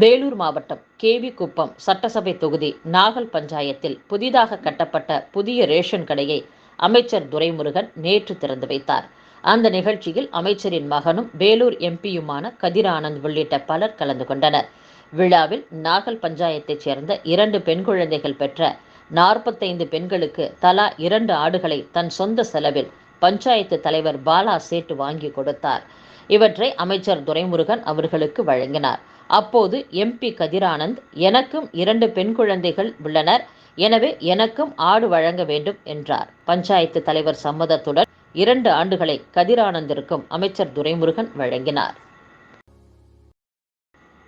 வேலூர் மாவட்டம் கேவி குப்பம் சட்டசபை தொகுதி நாகல் பஞ்சாயத்தில் புதிதாக கட்டப்பட்ட புதிய ரேஷன் கடையை அமைச்சர் துரைமுருகன் நேற்று திறந்து வைத்தார். அந்த நிகழ்ச்சியில் அமைச்சரின் மகனும் வேலூர் எம்பியுமான கதிர் ஆனந்த் உள்ளிட்ட பலர் கலந்து கொண்டனர். விழாவில் நாகல் பஞ்சாயத்தைச் சேர்ந்த இரண்டு பெண் குழந்தைகள் பெற்ற நாற்பத்தைந்து பெண்களுக்கு தலா இரண்டு ஆடுகளை தன் சொந்த செலவில் பஞ்சாயத்து தலைவர் பாலா சேட்டு வாங்கி கொடுத்தார். இவற்றை அமைச்சர் துரைமுருகன் அவர்களுக்கு வழங்கினார். அப்போது எம்பி கதிரானந்த் எனக்கும் இரண்டு பெண் குழந்தைகள் உள்ளனர். எனவே எனக்கும் ஆடு வழங்க வேண்டும் என்றார். பஞ்சாயத்து தலைவர் சம்மதத்துடன் இரண்டு ஆண்டுகளை கதிரானந்திற்கும் அமைச்சர் துரைமுருகன் வழங்கினார்.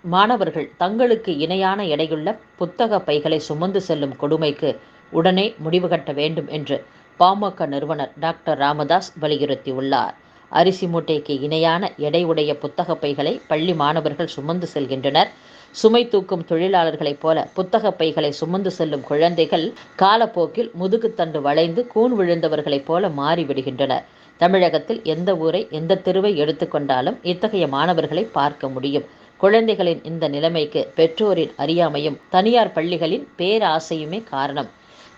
மாணவர்கள் தங்களுக்கு இணையான எடையுள்ள புத்தக பைகளை சுமந்து செல்லும் கொடுமைக்கு உடனே முடிவு கட்ட வேண்டும் என்று பாமக நிறுவனர் டாக்டர் ராமதாஸ் வலியுறுத்தியுள்ளார். அரிசி மூட்டைக்கு இணையான எடை உடைய புத்தக பைகளை பள்ளி மாணவர்கள் சுமந்து செல்கின்றனர். சுமை தூக்கும் தொழிலாளர்களைப் போல புத்தக பைகளை சுமந்து செல்லும் குழந்தைகள் காலப்போக்கில் முதுகுத்தண்டு வளைந்து கூன் விழுந்தவர்களைப் போல மாறிவிடுகின்றனர் தமிழகத்தில் எந்த ஊரை எந்த தெருவை எடுத்துக்கொண்டாலும் இத்தகைய மாணவர்களை பார்க்க முடியும். குழந்தைகளின் இந்த நிலைமைக்கு பெற்றோரின் அறியாமையும் தனியார் பள்ளிகளின் பேராசையுமே காரணம்.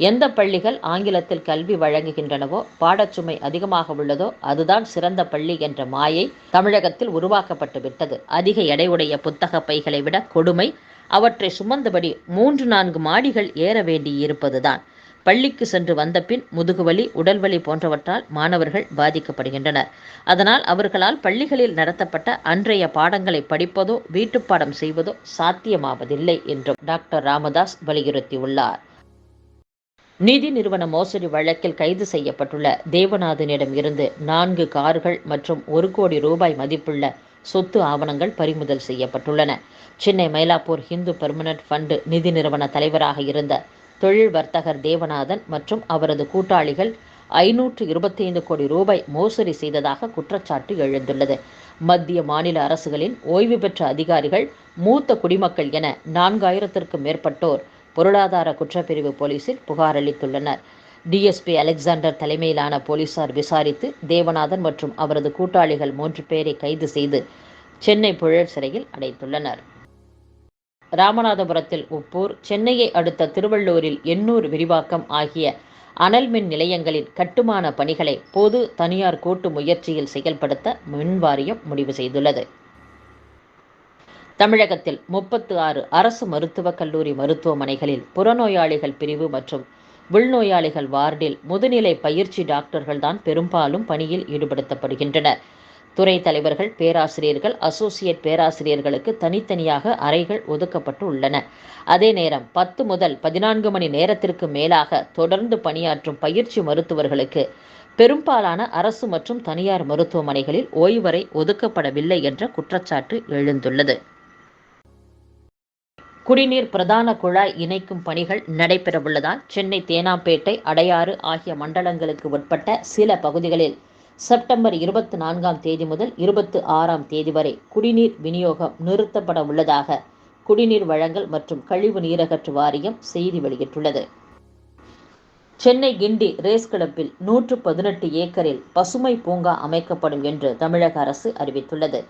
எந்த பள்ளிகள் ஆங்கிலத்தில் கல்வி வழங்குகின்றனவோ பாடச்சுமை அதிகமாக உள்ளதோ அதுதான் சிறந்த பள்ளி என்ற மாயை தமிழகத்தில் உருவாக்கப்பட்டு விட்டது. அதிக எடையுடைய புத்தக பைகளை விட கொடுமை அவற்றை சுமந்தபடி மூன்று நான்கு மாடிகள் ஏற வேண்டியிருப்பதுதான். பள்ளிக்கு சென்று வந்தபின் முதுகுவலி உடல்வலி போன்றவற்றால் மாணவர்கள் பாதிக்கப்படுகின்றனர். அதனால் அவர்களால் பள்ளிகளில் நடத்தப்பட்ட அன்றைய பாடங்களை படிப்பதோ வீட்டுப்பாடம் செய்வதோ சாத்தியமாவதில்லை என்றும் டாக்டர் ராமதாஸ் வலியுறுத்தியுள்ளார். நிதி நிறுவன மோசடி வழக்கில் கைது செய்யப்பட்டுள்ள தேவநாதனிடம் இருந்து நான்கு கார்கள் மற்றும் ஒரு கோடி ரூபாய் மதிப்புள்ள சொத்து ஆவணங்கள் பறிமுதல் செய்யப்பட்டுள்ளன. சென்னை மயிலாப்பூர் ஹிந்து பெர்மனன்ட் ஃபண்டு நிதி நிறுவன தலைவராக இருந்த தொழில் வர்த்தகர் தேவநாதன் மற்றும் அவரது கூட்டாளிகள் ஐநூற்று இருபத்தைந்து கோடி ரூபாய் மோசடி செய்ததாக குற்றச்சாட்டு எழுந்துள்ளது. மத்திய மாநில அரசுகளின் ஓய்வு பெற்ற அதிகாரிகள் மூத்த குடிமக்கள் என நான்காயிரத்திற்கும் மேற்பட்டோர் பொருளாதார குற்றப்பிரிவு போலீசில் புகார் அளித்துள்ளனர். டிஎஸ்பி அலெக்சாண்டர் தலைமையிலான போலீசார் விசாரித்து தேவநாதன் மற்றும் அவரது கூட்டாளிகள் மூன்று பேரை கைது செய்து சென்னை புழல் சிறையில் அடைத்துள்ளனர். ராமநாதபுரத்தில் உப்பூர் சென்னையை அடுத்த திருவள்ளூரில் எண்ணூர் விரிவாக்கம் ஆகிய அனல் மின் நிலையங்களின் கட்டுமான பணிகளை பொது தனியார் கூட்டு முயற்சியில் செயல்படுத்த மின்வாரியம் முடிவு செய்துள்ளது. தமிழகத்தில் முப்பத்து ஆறு அரசு மருத்துவக் கல்லூரி மருத்துவமனைகளில் புறநோயாளிகள் பிரிவு மற்றும் உள்நோயாளிகள் வார்டில் முதுநிலை பயிற்சி டாக்டர்கள் தான் பெரும்பாலும் பணியில் ஈடுபடுத்தப்படுகின்றனர். துறை தலைவர்கள் பேராசிரியர்கள் அசோசியேட் பேராசிரியர்களுக்கு தனித்தனியாக அறைகள் ஒதுக்கப்பட்டு உள்ளன. அதே நேரம் பத்து முதல் பதினான்கு மணி நேரத்திற்கு மேலாக தொடர்ந்து பணியாற்றும் பயிற்சி மருத்துவர்களுக்கு பெரும்பாலான அரசு மற்றும் தனியார் மருத்துவமனைகளில் ஓய்வறை ஒதுக்கப்படவில்லை என்ற குற்றச்சாட்டு எழுந்துள்ளது. குடிநீர் பிரதான குழாய் இணைக்கும் பணிகள் நடைபெறவுள்ளதால் சென்னை தேனாம்பேட்டை அடையாறு ஆகிய மண்டலங்களுக்கு உட்பட்ட சில பகுதிகளில் செப்டம்பர் இருபத்தி நான்காம் தேதி முதல் இருபத்தி ஆறாம் தேதி வரை குடிநீர் விநியோகம் நிறுத்தப்பட உள்ளதாக குடிநீர் வழங்கல் மற்றும் கழிவு நீரகற்று வாரியம் செய்தி வெளியிட்டுள்ளது. சென்னை கிண்டி ரேஸ் கிளப்பில் நூற்று பதினெட்டு ஏக்கரில் பசுமை பூங்கா அமைக்கப்படும் என்று தமிழக அரசு அறிவித்துள்ளது.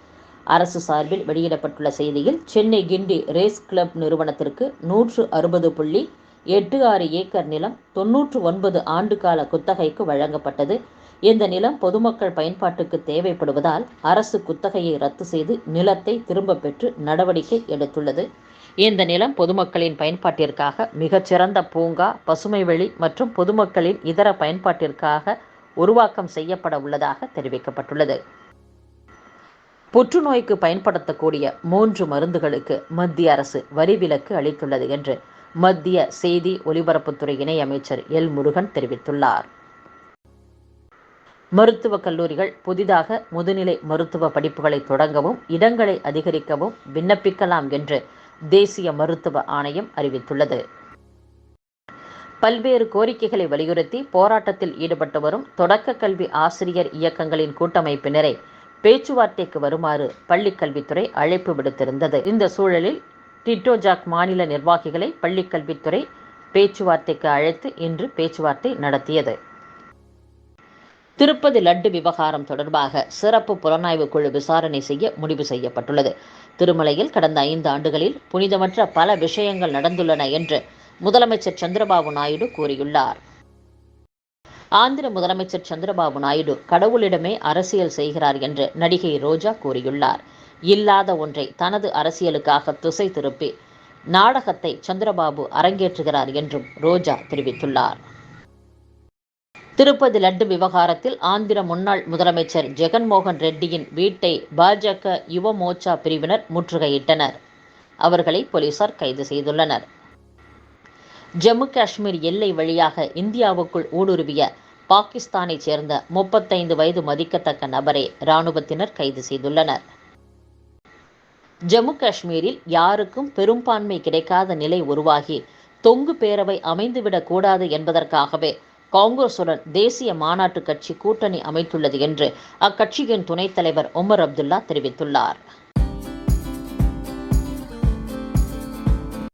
அரசு சார்பில் வெளியிடப்பட்டுள்ள செய்தியில் சென்னை கிண்டி ரேஸ் கிளப் நிறுவனத்திற்கு நூற்று அறுபது புள்ளி எட்டு ஆறு ஏக்கர் நிலம் தொன்னூற்று ஒன்பது ஆண்டு கால குத்தகைக்கு வழங்கப்பட்டது. இந்த நிலம் பொதுமக்கள் பயன்பாட்டுக்கு தேவைப்படுவதால் அரசு குத்தகையை ரத்து செய்து நிலத்தை திரும்ப பெற்று நடவடிக்கை எடுத்துள்ளது. இந்த நிலம் பொதுமக்களின் பயன்பாட்டிற்காக மிகச்சிறந்த பூங்கா பசுமைவெளி மற்றும் பொதுமக்களின் இதர பயன்பாட்டிற்காக உருவாக்கம் செய்யப்பட உள்ளதாக தெரிவிக்கப்பட்டுள்ளது. புற்றுநோய்க்கு பயன்படுத்தக்கூடிய மூன்று மருந்துகளுக்கு மத்திய அரசு வரி விலக்கு அளித்துள்ளது என்று மத்திய செய்தி ஒலிபரப்புத்துறை இணையமைச்சர் எல் முருகன் தெரிவித்துள்ளார். மருத்துவக் கல்லூரிகள் புதிதாக முதுநிலை மருத்துவ படிப்புகளை தொடங்கவும் இடங்களை அதிகரிக்கவும் விண்ணப்பிக்கலாம் என்று தேசிய மருத்துவ ஆணையம் அறிவித்துள்ளது. பல்வேறு கோரிக்கைகளை வலியுறுத்தி போராட்டத்தில் ஈடுபட்டு வரும் தொடக்க கல்வி ஆசிரியர் இயக்கங்களின் கூட்டமைப்பினரை பேச்சுவார்த்தைக்கு வருமாறு பள்ளிக்கல்வித்துறை அழைப்பு விடுத்திருந்தது. இந்த சூழலில் டிட்டோஜாக் மாநில நிர்வாகிகளை பள்ளிக்கல்வித்துறை பேச்சுவார்த்தைக்கு அழைத்து இன்று பேச்சுவார்த்தை நடத்தியது. திருப்பதி லட்டு விவகாரம் தொடர்பாக சிறப்பு புலனாய்வு குழு விசாரணை செய்ய முடிவு செய்யப்பட்டுள்ளது. திருமலையில் கடந்த ஐந்து ஆண்டுகளில் புனிதமற்ற பல விஷயங்கள் நடந்துள்ளன என்று முதலமைச்சர் சந்திரபாபு நாயுடு கூறியுள்ளார். ஆந்திர முதலமைச்சர் சந்திரபாபு நாயுடு கடவுளிடமே அரசியல் செய்கிறார் என்று நடிகை ரோஜா கூறியுள்ளார். இல்லாத ஒன்றை தனது அரசியலுக்காக திசை திருப்பி நாடகத்தை சந்திரபாபு அரங்கேற்றுகிறார் என்றும் ரோஜா தெரிவித்துள்ளார். திருப்பதி லட்டு விவகாரத்தில் ஆந்திர முன்னாள் முதலமைச்சர் ஜெகன்மோகன் ரெட்டியின் வீட்டை பாஜக யுவ மோர்ச்சா பிரிவினர் முற்றுகையிட்டனர். அவர்களை போலீசார் கைது செய்துள்ளனர். ஜம்மு காஷ்மீர் எல்லை வழியாக இந்தியாவுக்குள் ஊடுருவிய பாகிஸ்தானைச் சேர்ந்த முப்பத்தைந்து வயது மதிக்கத்தக்க நபரை இராணுவத்தினர் கைது செய்துள்ளனர். ஜம்மு காஷ்மீரில் யாருக்கும் பெரும்பான்மை கிடைக்காத நிலை உருவாகி தொங்கு பேரவை அமைந்துவிடக் கூடாது என்பதற்காகவே காங்கிரசுடன் தேசிய மாநாட்டு கட்சி கூட்டணி அமைத்துள்ளது என்று அக்கட்சியின் துணைத் தலைவர் உமர் அப்துல்லா தெரிவித்துள்ளார்.